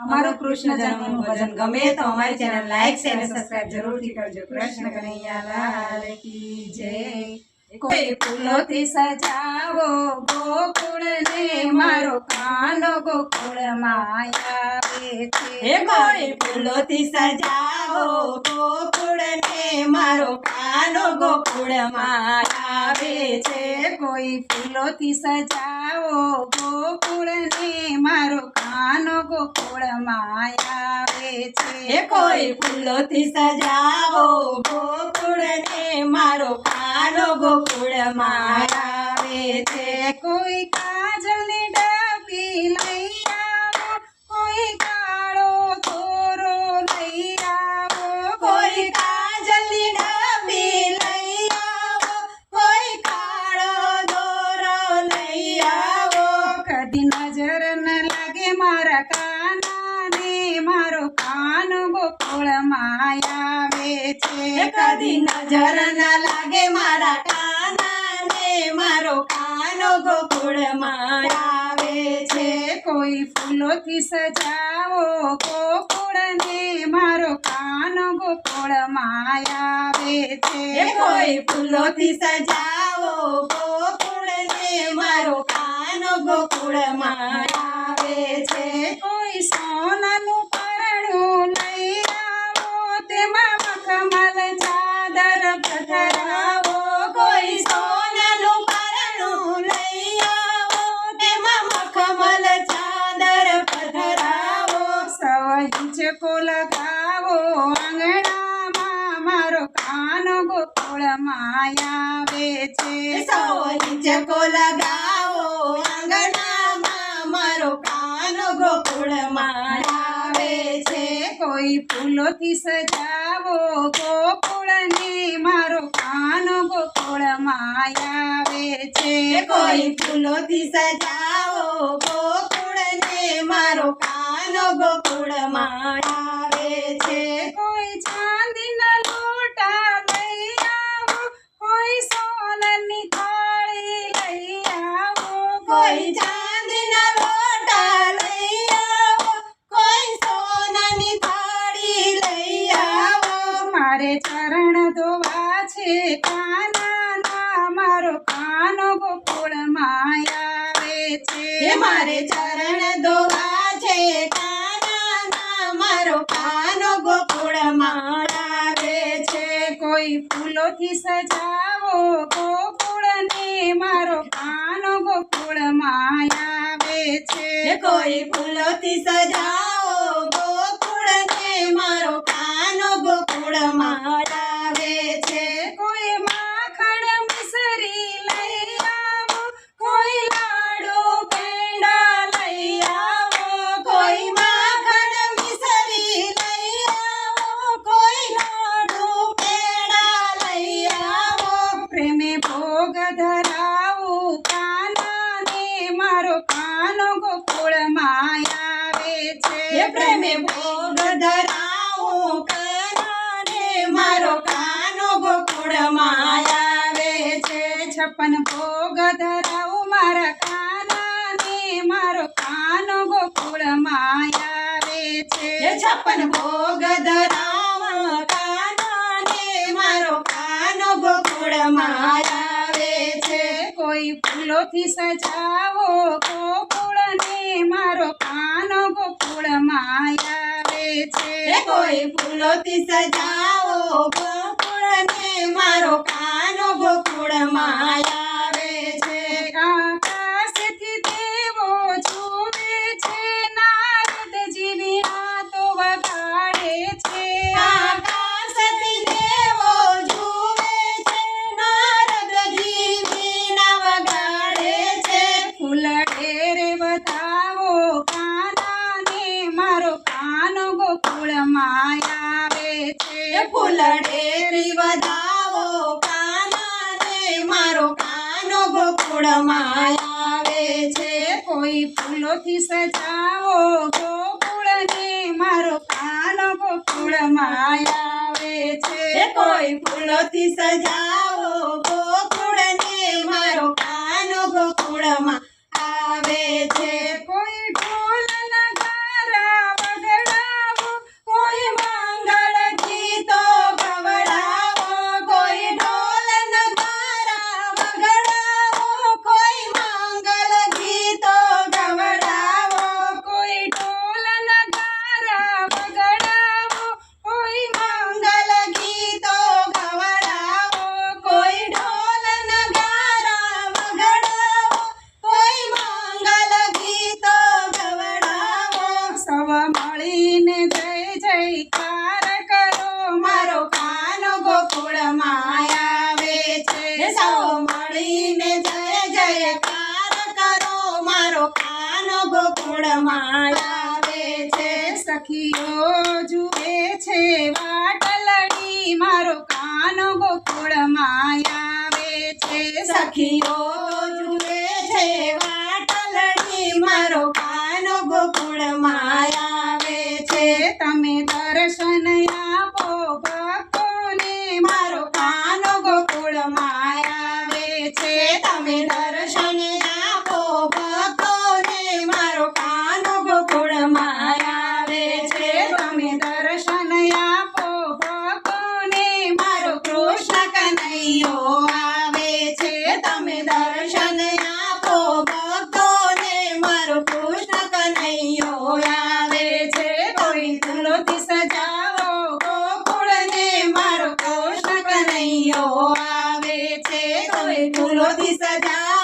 અમારું કૃષ્ણ જન્મનું ભજન ગમે તો અમારી ચેનલ લાઈક શેર અને સબસ્ક્રાઇબ જરૂરથી કરજો. કૃષ્ણ કનૈયા લાલ કી જય. કોઈ ફૂલોથી સજાવો ગોકુળ ને મારો કાનો ગોકુળ આવે છે કોઈ ફૂલોથી સજાવો ગોકુળ ને મારો કાનો ગોકુળમાં આવે છે કોઈ ફૂલોથી સજાવો ગોકુળ ને મારો કાનો ગોકુળ માયાવે છે કોઈ ફૂલોથી સજાવો ગોકુળ મારો કાનો મારા આવે છે. કોઈ ડબ્બી લઈ આવો કોઈ કાળો થોરો લઈ આવો કોઈ કાજલની ડબ્બી લઈ આવો કોઈ કાળો દોરો લઈ આવો કદી નજર ન લાગે મારા કાનાને મારો કાન ગોકુળમાં આવે છે. કદી નજર ના લાગે મારા કાનાને. મારો કાનો ગોકુળ આવે છે. કોઈ ફૂલોથી સજાવો ગોકુળને. મારો કાન ગોકુળમાં આવે છે. કોઈ ફૂલોથી સજાવો ગોકુળને. મારો કાનો ગોકુળમાં આવે છે. કોઈ સોનાનું પરણું લઈ આવો તેમાં મખમલ ચાદર પધરાવો કોઈ સોનાનું પરણું લઈ આવો તેમાં મખમલ ચાદર પધરાવો સવહિંચ લગાવો આંગણામાં મારો કાન ગોકુળમાં આવે છે. ઇંચકો લગાવો આંગણામાં મારો કાનો ગોકુળમાં આવે છે. કોઈ ફૂલોથી સજાવો ગોકુળને મારો કાન ગોકુળ આવે છે. કોઈ ફૂલોથી સજાવો ગોકુળને મારો કાનો ગોકુળમાં આવે છે. કોઈ ચાંદીના લોટા લઈ આવો કોઈ સોનાની થાળી લઈ આવો. કોઈ ચાંદીના લોટા લઈ આવો કોઈ સોનાની થાળી લઈ આવો. મારે ચરણ ધોવા છે કાનાના મારો કાનો ગોકુળમાં આવે છે. મારે ચરણ ધોવા છે કાનાના મારો કાનો ગોકુળ માળાવે છે. કોઈ ફૂલોથી સજાવો ગોકુળને મારો કાનો ગોકુળમાં આવે છે. કોઈ ફૂલોથી સજાવો ગોકુળને મારો કાનો ગોકુળમાં આવે છે કોઈ માખણ મિસરી લઈ આવો કોઈ લાડુ પેંડા લઈ આવો કોઈ માખણ મિસરી લઈ આવો કોઈ લાડુ પેડા લઈ આવો પ્રેમે ભોગ ધરાવું કાનાને મારો કાનો ગોકુળમાં આવે છે હે પ્રેમે ભોગ ધરાવો કાનાને મારો કાનો ગોકુળમાં આવે છે. છપ્પન ભોગ ધરાવું મારા કાનાને મારો કાનો ગોકુળ આવે છે. છપ્પન ભોગ ધરાવો કાનાને મારો કાનો ગોકુળમાં આવે છે. કોઈ ફૂલોથી સજાવો ગોકુળને મારો કાનો ગોકુળમાં આવે છે કોઈ ફૂલોથી સજાવો ગોકુળને મારો કાનો ગોકુળમાં આવે છે આકાશથી દેવો જુએ છે નારદજી વીણા તો વગાડે છે આકાશથી દેવો જુએ છે નારદજી વીણા વગાડે છે ફૂલડે રે વધાવો કાનાને મારો કાનો ગોકુળમાં આવે છે. ફૂલડે વધાવો કાનાને મારો કાનો ગોકુળમાં આવે છે. કોઈ ફૂલોથી સજાવો ગોકુળને મારો કાનો ગોકુળમાં આવે છે. કોઈ ફૂલોથી સજાવો ગોકુળને મારો કાનો ગોકુળમાં ગોળમાં આવે છે, સખીઓ જુએ છે, વાટલડી મારો કાનો ગોકુળમાં માયાવે છે. સખીઓ જુએ છે, વાટલડી મારો કાનો ગોકુળમાં આવે છે. તમે દર્શન આપો, ભક્તોને મારો 罗第三家。